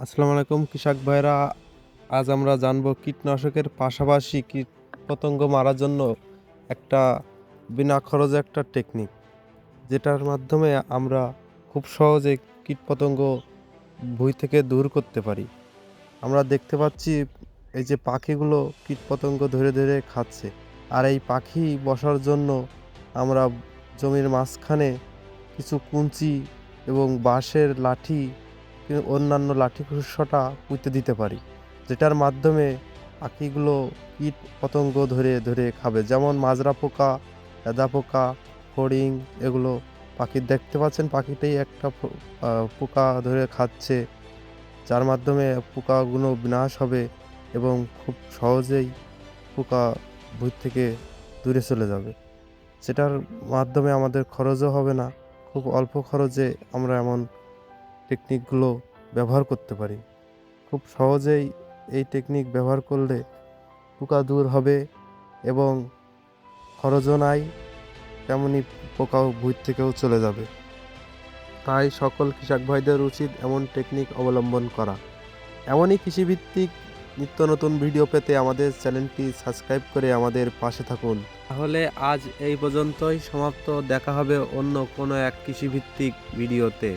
আসসালামু আলাইকুম, কৃষক ভাইরা। আজ আমরা জানব কীটনাশকের পাশাপাশি কীট পতঙ্গ মারার জন্য একটা বিনা খরচে একটা টেকনিক যেটার মাধ্যমে আমরা খুব সহজে কীটপতঙ্গ ভুঁই থেকে দূর করতে পারি। আমরা দেখতে পাচ্ছি এই যে পাখিগুলো কীটপতঙ্গ ধরে ধরে খাচ্ছে, আর এই পাখি বসার জন্য আমরা জমির মাঝখানে কিছু কুঞ্চি এবং বাঁশের লাঠি অন্যান্য লাঠি খুসটা পুঁতে দিতে পারি, যেটার মাধ্যমে পাখিগুলো কীট পতঙ্গ ধরে ধরে খাবে। যেমন মাজরা পোকা এদা পোকা ফড়িং এগুলো পাখি দেখতে পাচ্ছেন, পাখিটাই একটা পোকা ধরে খাচ্ছে, যার মাধ্যমে পোকাগুলো বিনাশ হবে এবং খুব সহজেই পোকা ভূত থেকে দূরে চলে যাবে। সেটার মাধ্যমে আমাদের খরচও হবে না, খুব অল্প খরচে আমরা এমন টেকনিকগুলো ব্যবহার করতে পারি। খুব সহজেই এই টেকনিক ব্যবহার করলে পোকা দূর হবে এবং খরচও নাই, তেমনি পোকাও ভূত থেকেও চলে যাবে। তাই সকল কৃষক ভাইদের উচিত এমন টেকনিক অবলম্বন করা। এমনই কৃষিভিত্তিক নিত্য নতুন ভিডিও পেতে আমাদের চ্যানেলটি সাবস্ক্রাইব করে আমাদের পাশে থাকুন। তাহলে আজ এই পর্যন্তই। সমাপ্ত। দেখা হবে অন্য কোনো এক কৃষিভিত্তিক ভিডিওতে